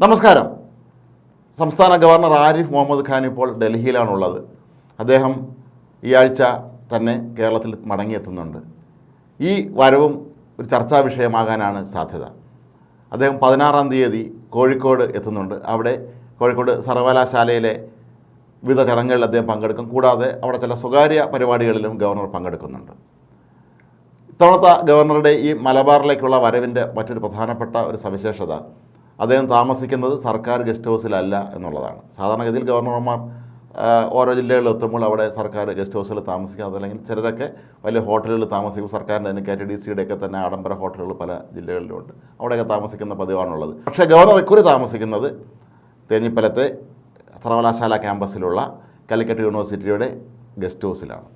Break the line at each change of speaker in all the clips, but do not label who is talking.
നമസ്കാരം. സംസ്ഥാന ഗവർണർ ആരിഫ് മുഹമ്മദ് ഖാൻ ഇപ്പോൾ ഡൽഹിയിലാണുള്ളത്. അദ്ദേഹം ഈ ആഴ്ച തന്നെ കേരളത്തിൽ മടങ്ങിയെത്തുന്നുണ്ട്. ഈ വരവും ഒരു ചർച്ചാ വിഷയമാകാനാണ് സാധ്യത. അദ്ദേഹം പതിനാറാം തീയതി കോഴിക്കോട് എത്തുന്നുണ്ട്. അവിടെ കോഴിക്കോട് സർവകലാശാലയിലെ വിവിധ ചടങ്ങുകളിൽ അദ്ദേഹം പങ്കെടുക്കും. കൂടാതെ അവിടെ ചില സ്വകാര്യ പരിപാടികളിലും ഗവർണർ പങ്കെടുക്കുന്നുണ്ട്. ഇത്തവണത്തെ ഗവർണറുടെ ഈ മലബാറിലേക്കുള്ള വരവിന്റെ മറ്റൊരു പ്രധാനപ്പെട്ട ഒരു സവിശേഷത അദ്ദേഹം താമസിക്കുന്നത് സർക്കാർ ഗസ്റ്റ് ഹൗസിലല്ല എന്നുള്ളതാണ്. സാധാരണഗതിയിൽ ഗവർണർമാർ ഓരോ ജില്ലകളിൽ എത്തുമ്പോൾ അവിടെ സർക്കാർ ഗസ്റ്റ് ഹൗസുകൾ താമസിക്കാം അതല്ലെങ്കിൽ ചിലരൊക്കെ വലിയ ഹോട്ടലുകളിൽ താമസിക്കും സർക്കാരിന്റെ തന്നെ കെ ടി ഡി സിയുടെ ഒക്കെ തന്നെ ആഡംബര ഹോട്ടലുകൾ പല ജില്ലകളിലുമുണ്ട് അവിടെയൊക്കെ താമസിക്കുന്ന പതിവാണുള്ളത്. പക്ഷേ ഗവർണർ ഇക്കുറി താമസിക്കുന്നത് തേഞ്ഞിപ്പലത്തെ സർവകലാശാല ക്യാമ്പസിലുള്ള കാലിക്കറ്റ് യൂണിവേഴ്സിറ്റിയുടെ ഗസ്റ്റ് ഹൗസിലാണ്.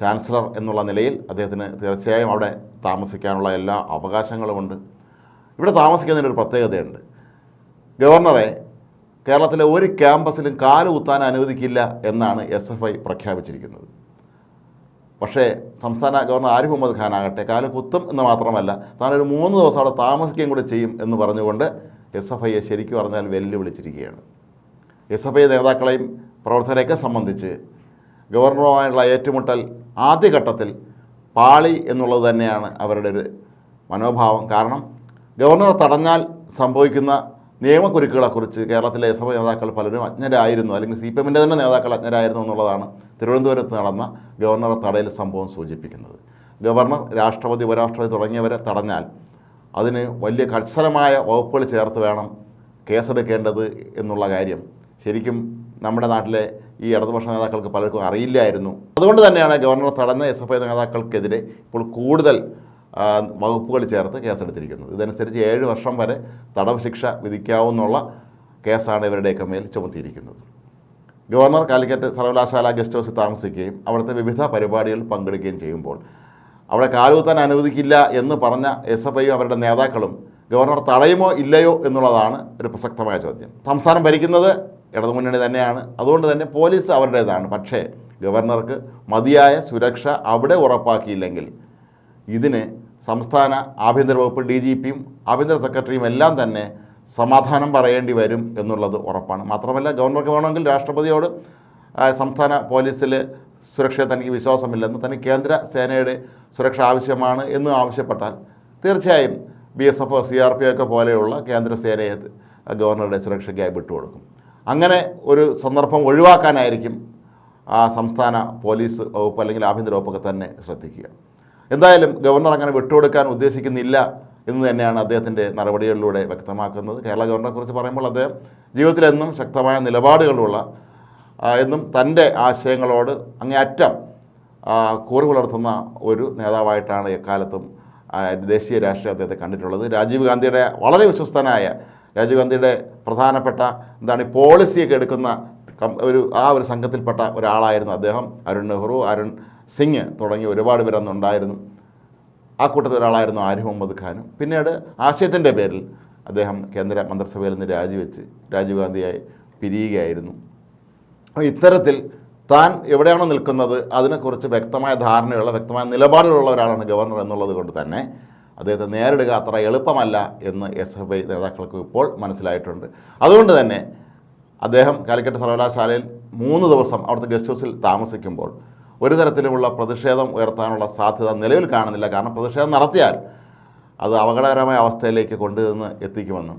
ചാൻസലർ എന്നുള്ള നിലയിൽ അദ്ദേഹത്തിന് തീർച്ചയായും അവിടെ താമസിക്കാനുള്ള എല്ലാ അവകാശങ്ങളുമുണ്ട്. ഇവിടെ താമസിക്കുന്നതിന് ഒരു പ്രത്യേകതയുണ്ട്. ഗവർണറെ കേരളത്തിലെ ഒരു ക്യാമ്പസിലും കാൽ കുത്താൻ അനുവദിക്കില്ല എന്നാണ് എസ് എഫ് ഐ പ്രഖ്യാപിച്ചിരിക്കുന്നത്. പക്ഷേ സംസ്ഥാന ഗവർണർ ആരിഫ് മുഹമ്മദ് ഖാൻ ആകട്ടെ കാൽ കുത്തും എന്ന് മാത്രമല്ല താനൊരു മൂന്ന് ദിവസം അവിടെ താമസിക്കുകയും കൂടെ ചെയ്യും എന്ന് പറഞ്ഞുകൊണ്ട് എസ് എഫ് ഐയെ ശരിക്കും പറഞ്ഞാൽ വെല്ലുവിളിച്ചിരിക്കുകയാണ്. എസ് എഫ് ഐ നേതാക്കളെയും പ്രവർത്തകരെയൊക്കെ സംബന്ധിച്ച് ഗവർണറുമായുള്ള ഏറ്റുമുട്ടൽ ആദ്യഘട്ടത്തിൽ പാളി എന്നുള്ളത് തന്നെയാണ് അവരുടെ ഒരു മനോഭാവം. കാരണം ഗവർണർ തടഞ്ഞാൽ സംഭവിക്കുന്ന നിയമക്കുരുക്കുകളെക്കുറിച്ച് കേരളത്തിലെ എഫ് നേതാക്കൾ പലരും അജ്ഞരായിരുന്നു അല്ലെങ്കിൽ സി പി എമ്മിന്റെ തന്നെ നേതാക്കൾ അജ്ഞരായിരുന്നു എന്നുള്ളതാണ് തിരുവനന്തപുരത്ത് നടന്ന ഗവർണറെ തടയൽ സംഭവം സൂചിപ്പിക്കുന്നത്. ഗവർണർ രാഷ്ട്രപതി ഉപരാഷ്ട്രപതി തുടങ്ങിയവരെ തടഞ്ഞാൽ അതിന് വലിയ കർശനമായ വകുപ്പുകൾ ചേർത്ത് വേണം കേസെടുക്കേണ്ടത് എന്നുള്ള കാര്യം. ശരിക്കും നമ്മുടെ നാട്ടിലെ ഈ ഇടതുപക്ഷ നേതാക്കൾക്ക് പലർക്കും അറിയില്ലായിരുന്നു. അതുകൊണ്ട് തന്നെയാണ് ഗവർണർ തടഞ്ഞ എസ് എഫ് ഐ നേതാക്കൾക്കെതിരെ ഇപ്പോൾ കൂടുതൽ വകുപ്പുകൾ ചേർത്ത് കേസെടുത്തിരിക്കുന്നത്. ഇതനുസരിച്ച് ഏഴ് വർഷം വരെ തടവ് ശിക്ഷ വിധിക്കാവുന്ന കേസാണ് ഇവരുടെയൊക്കെ മേൽ ചുമത്തിയിരിക്കുന്നത്. ഗവർണർ കാലിക്കറ്റ് സർവകലാശാല ഗസ്റ്റ് ഹൗസിൽ താമസിക്കുകയും അവിടുത്തെ വിവിധ പരിപാടികളിൽ പങ്കെടുക്കുകയും ചെയ്യുമ്പോൾ അവിടെ കാലുകുത്താൻ അനുവദിക്കില്ല എന്ന് പറഞ്ഞ എസ് എഫ് ഐയും അവരുടെ നേതാക്കളും ഗവർണർ തടയുമോ ഇല്ലയോ എന്നുള്ളതാണ് ഒരു പ്രസക്തമായ ചോദ്യം. സംസ്ഥാനം ഭരിക്കുന്നത് ഇടതുമുന്നണി തന്നെയാണ്. അതുകൊണ്ട് തന്നെ പോലീസ് അവരുടേതാണ്. പക്ഷേ ഗവർണർക്ക് മതിയായ സുരക്ഷ അവിടെ ഉറപ്പാക്കിയില്ലെങ്കിൽ ഇതിന് സംസ്ഥാന ആഭ്യന്തര വകുപ്പ് ഡി ജി പിയും ആഭ്യന്തര സെക്രട്ടറിയും എല്ലാം തന്നെ സമാധാനം പറയേണ്ടി വരും എന്നുള്ളത് ഉറപ്പാണ്. മാത്രമല്ല ഗവർണർക്ക് വേണമെങ്കിൽ രാഷ്ട്രപതിയോട് സംസ്ഥാന പോലീസിൽ സുരക്ഷയെ തനിക്ക് വിശ്വാസമില്ലെന്ന് തനിക്ക് കേന്ദ്ര സേനയുടെ സുരക്ഷ ആവശ്യമാണ് എന്ന് ആവശ്യപ്പെട്ടാൽ തീർച്ചയായും B S F C R P ഒക്കെ പോലെയുള്ള കേന്ദ്ര സേനയെ ഗവർണറുടെ സുരക്ഷയ്ക്കായി വിട്ടുകൊടുക്കും. അങ്ങനെ ഒരു സന്ദർഭം ഒഴിവാക്കാനായിരിക്കും ആ സംസ്ഥാന പോലീസ് വകുപ്പ് അല്ലെങ്കിൽ ആഭ്യന്തര വകുപ്പൊക്കെ തന്നെ ശ്രദ്ധിക്കുക. എന്തായാലും ഗവർണർ അങ്ങനെ വിട്ടുകൊടുക്കാൻ ഉദ്ദേശിക്കുന്നില്ല എന്ന് തന്നെയാണ് അദ്ദേഹത്തിന്റെ നടപടികളിലൂടെ വ്യക്തമാക്കുന്നത്. കേരള ഗവർണറെക്കുറിച്ച് പറയുമ്പോൾ അദ്ദേഹം ജീവിതത്തിലെന്നും ശക്തമായ നിലപാടുകളുള്ള എന്നും തന്റെ ആശയങ്ങളോട് അങ്ങേയറ്റം കൂറ് പുലർത്തുന്ന ഒരു നേതാവായിട്ടാണ് എക്കാലത്തും ദേശീയ രാഷ്ട്രീയ അദ്ദേഹത്തെ കണ്ടിട്ടുള്ളത്. രാജീവ് ഗാന്ധിയുടെ വളരെ വിശ്വസ്തനായ രാജീവ് ഗാന്ധിയുടെ പ്രധാനപ്പെട്ട എന്താണ് പോളിസിയൊക്കെ എടുക്കുന്ന ഒരു ആ ഒരു സംഘത്തിൽപ്പെട്ട ഒരാളായിരുന്നു അദ്ദേഹം. അരുൺ നെഹ്റു. അരുൺ സിംഗ് തുടങ്ങി ഒരുപാട് പേർ അന്നുണ്ടായിരുന്നു ആ കൂട്ടത്തിൽ ഒരാളായിരുന്നു ആരിഫ് മുഹമ്മദ് ഖാനും. പിന്നീട് ആശയത്തിന്റെ പേരിൽ അദ്ദേഹം കേന്ദ്ര മന്ത്രിസഭയിൽ നിന്ന് രാജിവെച്ച് രാജീവ് ഗാന്ധിയായി പിരിയുകയായിരുന്നു. ഇത്തരത്തിൽ താൻ എവിടെയാണോ നിൽക്കുന്നത് അതിനെക്കുറിച്ച് വ്യക്തമായ ധാരണയുള്ള വ്യക്തമായ നിലപാടുകളുള്ള ഒരാളാണ് ഗവർണർ എന്നുള്ളത് കൊണ്ട് തന്നെ അദ്ദേഹത്തെ നേരിടുക അത്ര എളുപ്പമല്ല എന്ന് എസ് എഫ് ഐ നേതാക്കൾക്ക് ഇപ്പോൾ മനസ്സിലായിട്ടുണ്ട്. അതുകൊണ്ട് തന്നെ അദ്ദേഹം കാലിക്കറ്റ് സർവകലാശാലയിൽ മൂന്ന് ദിവസം അവിടുത്തെ ഗസ്റ്റ് ഹൗസിൽ താമസിക്കുമ്പോൾ ഒരു തരത്തിലുമുള്ള പ്രതിഷേധം ഉയർത്താനുള്ള സാധ്യത നിലവിൽ കാണുന്നില്ല. കാരണം പ്രതിഷേധം നടത്തിയാൽ അത് അപകടകരമായ അവസ്ഥയിലേക്ക് കൊണ്ടുവന്ന് എത്തിക്കുമെന്നും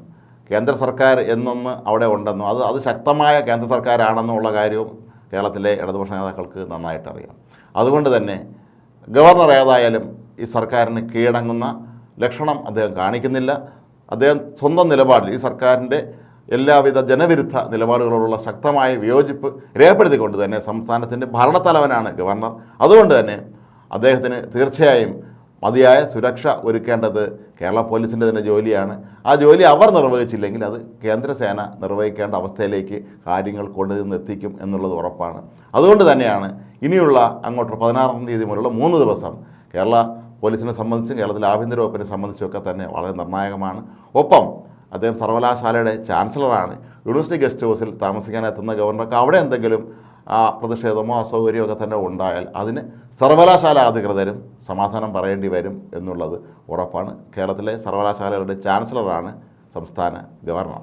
കേന്ദ്ര സർക്കാർ എന്നൊന്ന് അവിടെ ഉണ്ടെന്നും അത് അത് ശക്തമായ കേന്ദ്ര സർക്കാരാണെന്നുള്ള കാര്യവും കേരളത്തിലെ ഇടതുപക്ഷ നേതാക്കൾക്ക് നന്നായിട്ട് അറിയാം അതുകൊണ്ട് തന്നെ ഗവർണർ ഏതായാലും ഈ സർക്കാരിന് കീഴടങ്ങുന്ന ലക്ഷണം അദ്ദേഹം കാണിക്കുന്നില്ല. അദ്ദേഹം സ്വന്തം നിലപാടിൽ ഈ സർക്കാരിന്റെ എല്ലാവിധ ജനവിരുദ്ധ നിലപാടുകളോടുള്ള ശക്തമായ വിയോജിപ്പ് രേഖപ്പെടുത്തിക്കൊണ്ട് തന്നെ സംസ്ഥാനത്തിന്റെ ഭരണത്തലവനാണ് ഗവർണർ. അതുകൊണ്ട് തന്നെ അദ്ദേഹത്തിന് തീർച്ചയായും മതിയായ സുരക്ഷ ഒരുക്കേണ്ടത് കേരള പോലീസിന്റെ തന്നെ ജോലിയാണ്. ആ ജോലി അവർ നിർവഹിച്ചില്ലെങ്കിൽ അത് കേന്ദ്രസേന നിർവഹിക്കേണ്ട അവസ്ഥയിലേക്ക് കാര്യങ്ങൾ കൊണ്ടുവന്ന് എത്തിക്കും എന്നുള്ളത് ഉറപ്പാണ്. അതുകൊണ്ട് തന്നെയാണ് ഇനിയുള്ള അങ്ങോട്ട് പതിനാറാം തീയതി മുതലുള്ള മൂന്ന് ദിവസം കേരള പോലീസിനെ സംബന്ധിച്ചും കേരളത്തിലെ ആഭ്യന്തര വകുപ്പിനെ സംബന്ധിച്ചൊക്കെ തന്നെ വളരെ നിർണായകമാണ്. ഒപ്പം അദ്ദേഹം സർവകലാശാലയുടെ ചാൻസലറാണ്. യൂണിവേഴ്സിറ്റി ഗസ്റ്റ് ഹൗസിൽ താമസിക്കാൻ എത്തുന്ന ഗവർണർക്ക് അവിടെ എന്തെങ്കിലും പ്രതിഷേധമോ അസൗകര്യമോ ഒക്കെ തന്നെ ഉണ്ടായാൽ അതിന് സർവകലാശാല അധികൃതരും സമാധാനം പറയേണ്ടി വരും എന്നുള്ളത് ഉറപ്പാണ്. കേരളത്തിലെ സർവകലാശാലകളുടെ ചാൻസലറാണ് സംസ്ഥാന ഗവർണർ.